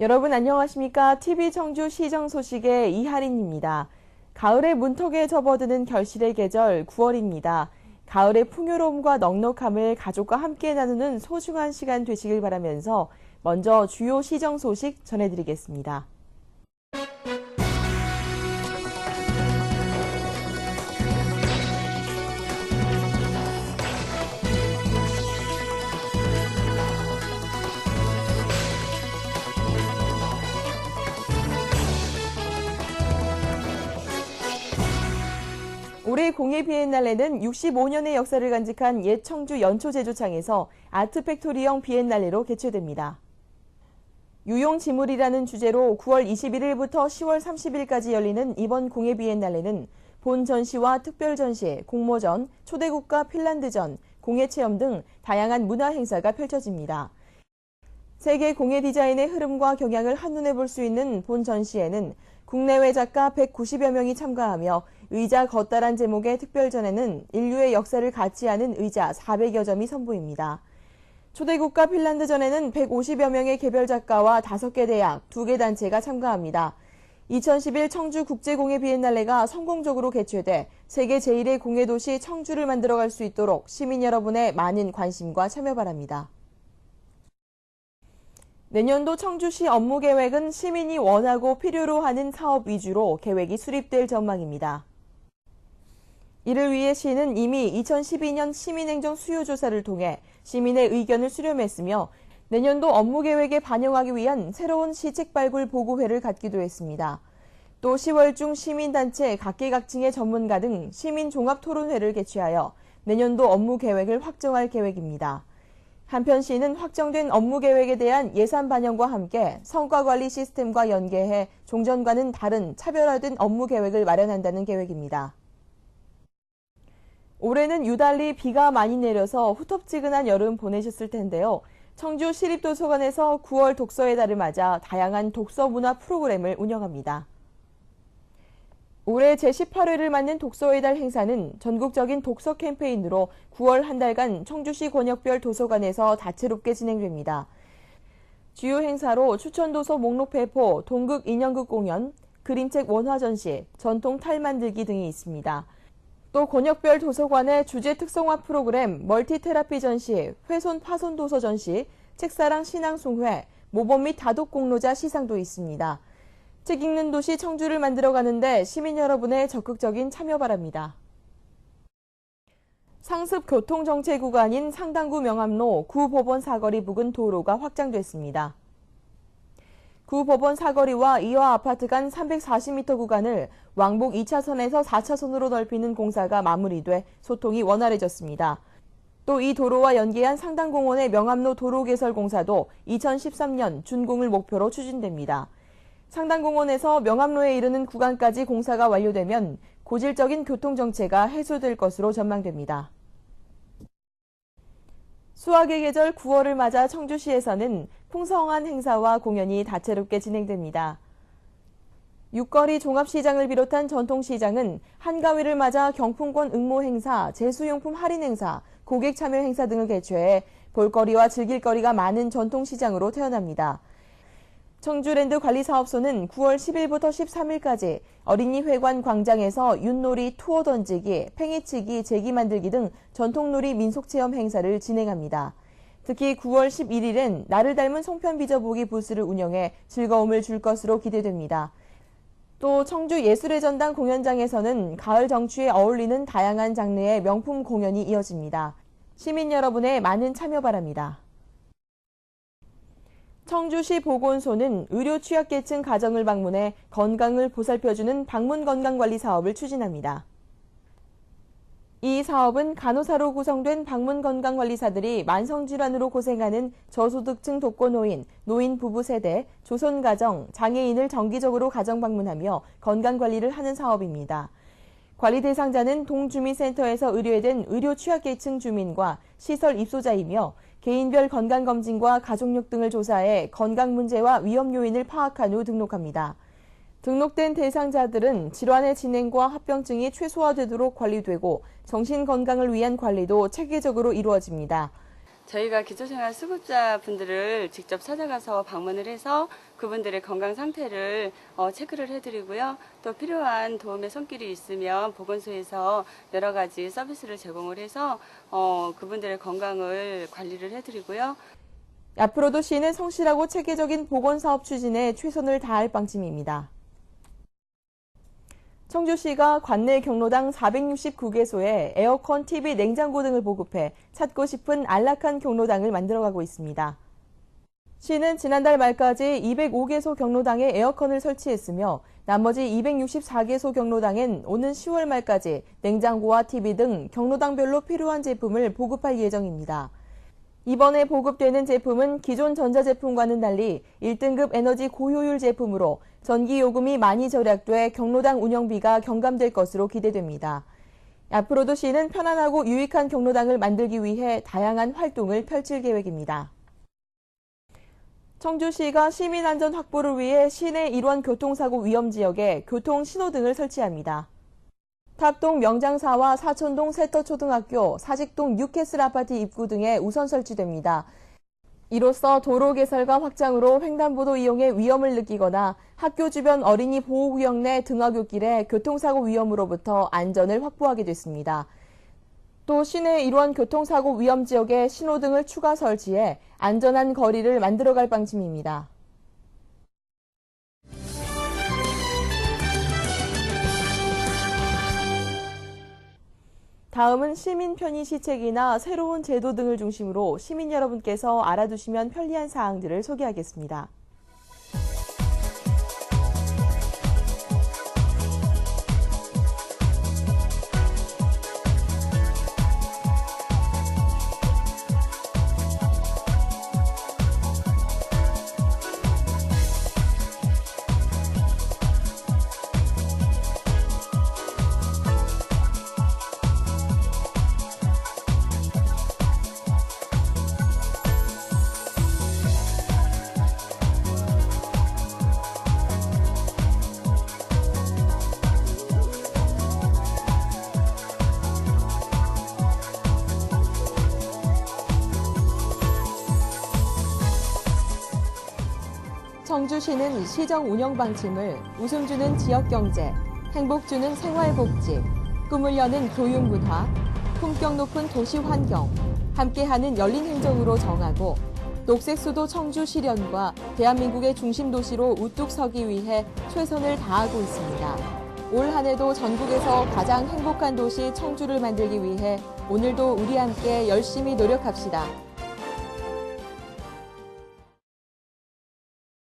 여러분 안녕하십니까? TV 청주 시정 소식의 이하린입니다. 가을의 문턱에 접어드는 결실의 계절 9월입니다. 가을의 풍요로움과 넉넉함을 가족과 함께 나누는 소중한 시간 되시길 바라면서 먼저 주요 시정 소식 전해드리겠습니다. 올해 공예 비엔날레는 65년의 역사를 간직한 옛 청주 연초 제조창에서 아트 팩토리형 비엔날레로 개최됩니다. 유용지물이라는 주제로 9월 21일부터 10월 30일까지 열리는 이번 공예 비엔날레는 본 전시와 특별 전시, 공모전, 초대국가 핀란드전, 공예 체험 등 다양한 문화 행사가 펼쳐집니다. 세계 공예 디자인의 흐름과 경향을 한눈에 볼 수 있는 본 전시에는 국내외 작가 190여 명이 참가하며 의자 걷다란 제목의 특별전에는 인류의 역사를 같이 하는 의자 400여 점이 선보입니다. 초대국가 핀란드전에는 150여 명의 개별 작가와 5개 대학, 2개 단체가 참가합니다. 2011 청주 국제공예 비엔날레가 성공적으로 개최돼 세계 제1의 공예도시 청주를 만들어갈 수 있도록 시민 여러분의 많은 관심과 참여 바랍니다. 내년도 청주시 업무 계획은 시민이 원하고 필요로 하는 사업 위주로 계획이 수립될 전망입니다. 이를 위해 시는 이미 2012년 시민행정 수요조사를 통해 시민의 의견을 수렴했으며 내년도 업무 계획에 반영하기 위한 새로운 시책 발굴 보고회를 갖기도 했습니다. 또 10월 중 시민단체 각계각층의 전문가 등 시민 종합 토론회를 개최하여 내년도 업무 계획을 확정할 계획입니다. 한편 시는 확정된 업무 계획에 대한 예산 반영과 함께 성과 관리 시스템과 연계해 종전과는 다른 차별화된 업무 계획을 마련한다는 계획입니다. 올해는 유달리 비가 많이 내려서 후텁지근한 여름 보내셨을 텐데요. 청주 시립도서관에서 9월 독서의 달을 맞아 다양한 독서 문화 프로그램을 운영합니다. 올해 제18회를 맞는 독서의 달 행사는 전국적인 독서 캠페인으로 9월 한 달간 청주시 권역별 도서관에서 다채롭게 진행됩니다. 주요 행사로 추천도서 목록 배포, 동극 인형극 공연, 그림책 원화 전시, 전통 탈 만들기 등이 있습니다. 또 권역별 도서관의 주제 특성화 프로그램 멀티 테라피 전시, 훼손 파손 도서 전시, 책사랑 신앙 송회, 모범 및 다독 공로자 시상도 있습니다. 책 읽는 도시 청주를 만들어 가는데 시민 여러분의 적극적인 참여 바랍니다. 상습 교통 정체 구간인 상당구 명암로 구법원 사거리 부근 도로가 확장됐습니다. 구법원 사거리와 이화 아파트 간 340m 구간을 왕복 2차선에서 4차선으로 넓히는 공사가 마무리돼 소통이 원활해졌습니다. 또 이 도로와 연계한 상당공원의 명암로 도로 개설 공사도 2013년 준공을 목표로 추진됩니다. 상당공원에서 명암로에 이르는 구간까지 공사가 완료되면 고질적인 교통 정체가 해소될 것으로 전망됩니다. 수학의 계절 9월을 맞아 청주시에서는 풍성한 행사와 공연이 다채롭게 진행됩니다. 육거리 종합시장을 비롯한 전통시장은 한가위를 맞아 경품권 응모 행사, 제수용품 할인 행사, 고객 참여 행사 등을 개최해 볼거리와 즐길거리가 많은 전통시장으로 태어납니다. 청주랜드 관리사업소는 9월 10일부터 13일까지 어린이회관 광장에서 윷놀이, 투어 던지기, 팽이치기, 제기 만들기 등 전통놀이 민속체험 행사를 진행합니다. 특히 9월 11일은 나를 닮은 송편 빚어보기 부스를 운영해 즐거움을 줄 것으로 기대됩니다. 또 청주 예술의 전당 공연장에서는 가을 정취에 어울리는 다양한 장르의 명품 공연이 이어집니다. 시민 여러분의 많은 참여 바랍니다. 청주시 보건소는 의료 취약계층 가정을 방문해 건강을 보살펴주는 방문 건강관리 사업을 추진합니다. 이 사업은 간호사로 구성된 방문 건강관리사들이 만성질환으로 고생하는 저소득층 독거노인, 노인 부부 세대, 조선가정, 장애인을 정기적으로 가정 방문하며 건강관리를 하는 사업입니다. 관리 대상자는 동주민센터에서 의뢰된 의료 취약계층 주민과 시설 입소자이며 개인별 건강검진과 가족력 등을 조사해 건강 문제와 위험 요인을 파악한 후 등록합니다. 등록된 대상자들은 질환의 진행과 합병증이 최소화되도록 관리되고 정신 건강을 위한 관리도 체계적으로 이루어집니다. 저희가 기초생활 수급자 분들을 직접 찾아가서 방문을 해서 그분들의 건강 상태를 어, 체크를 해드리고요. 또 필요한 도움의 손길이 있으면 보건소에서 여러 가지 서비스를 제공을 해서 어, 그분들의 건강을 관리를 해드리고요. 앞으로도 시는 성실하고 체계적인 보건사업 추진에 최선을 다할 방침입니다. 청주시가 관내 경로당 469개소에 에어컨, TV, 냉장고 등을 보급해 찾고 싶은 안락한 경로당을 만들어가고 있습니다. 시는 지난달 말까지 205개소 경로당에 에어컨을 설치했으며 나머지 264개소 경로당엔 오는 10월 말까지 냉장고와 TV 등 경로당별로 필요한 제품을 보급할 예정입니다. 이번에 보급되는 제품은 기존 전자제품과는 달리 1등급 에너지 고효율 제품으로 전기 요금이 많이 절약돼 경로당 운영비가 경감될 것으로 기대됩니다. 앞으로도 시는 편안하고 유익한 경로당을 만들기 위해 다양한 활동을 펼칠 계획입니다. 청주시가 시민 안전 확보를 위해 시내 일원 교통사고 위험 지역에 교통 신호등을 설치합니다. 탑동 명장사와 사천동 세터초등학교, 사직동 뉴캐슬 아파트 입구 등에 우선 설치됩니다. 이로써 도로 개설과 확장으로 횡단보도 이용에 위험을 느끼거나 학교 주변 어린이 보호구역 내 등하굣길의 교통사고 위험으로부터 안전을 확보하게 됐습니다. 또 시내 일원 교통사고 위험 지역에 신호등을 추가 설치해 안전한 거리를 만들어갈 방침입니다. 다음은 시민 편의 시책이나 새로운 제도 등을 중심으로 시민 여러분께서 알아두시면 편리한 사항들을 소개하겠습니다. 청주시는 시정 운영 방침을 웃음 주는 지역 경제, 행복 주는 생활복지, 꿈을 여는 교육 문화, 품격 높은 도시 환경, 함께하는 열린 행정으로 정하고 녹색 수도 청주 실현과 대한민국의 중심 도시로 우뚝 서기 위해 최선을 다하고 있습니다. 올 한 해도 전국에서 가장 행복한 도시 청주를 만들기 위해 오늘도 우리 함께 열심히 노력합시다.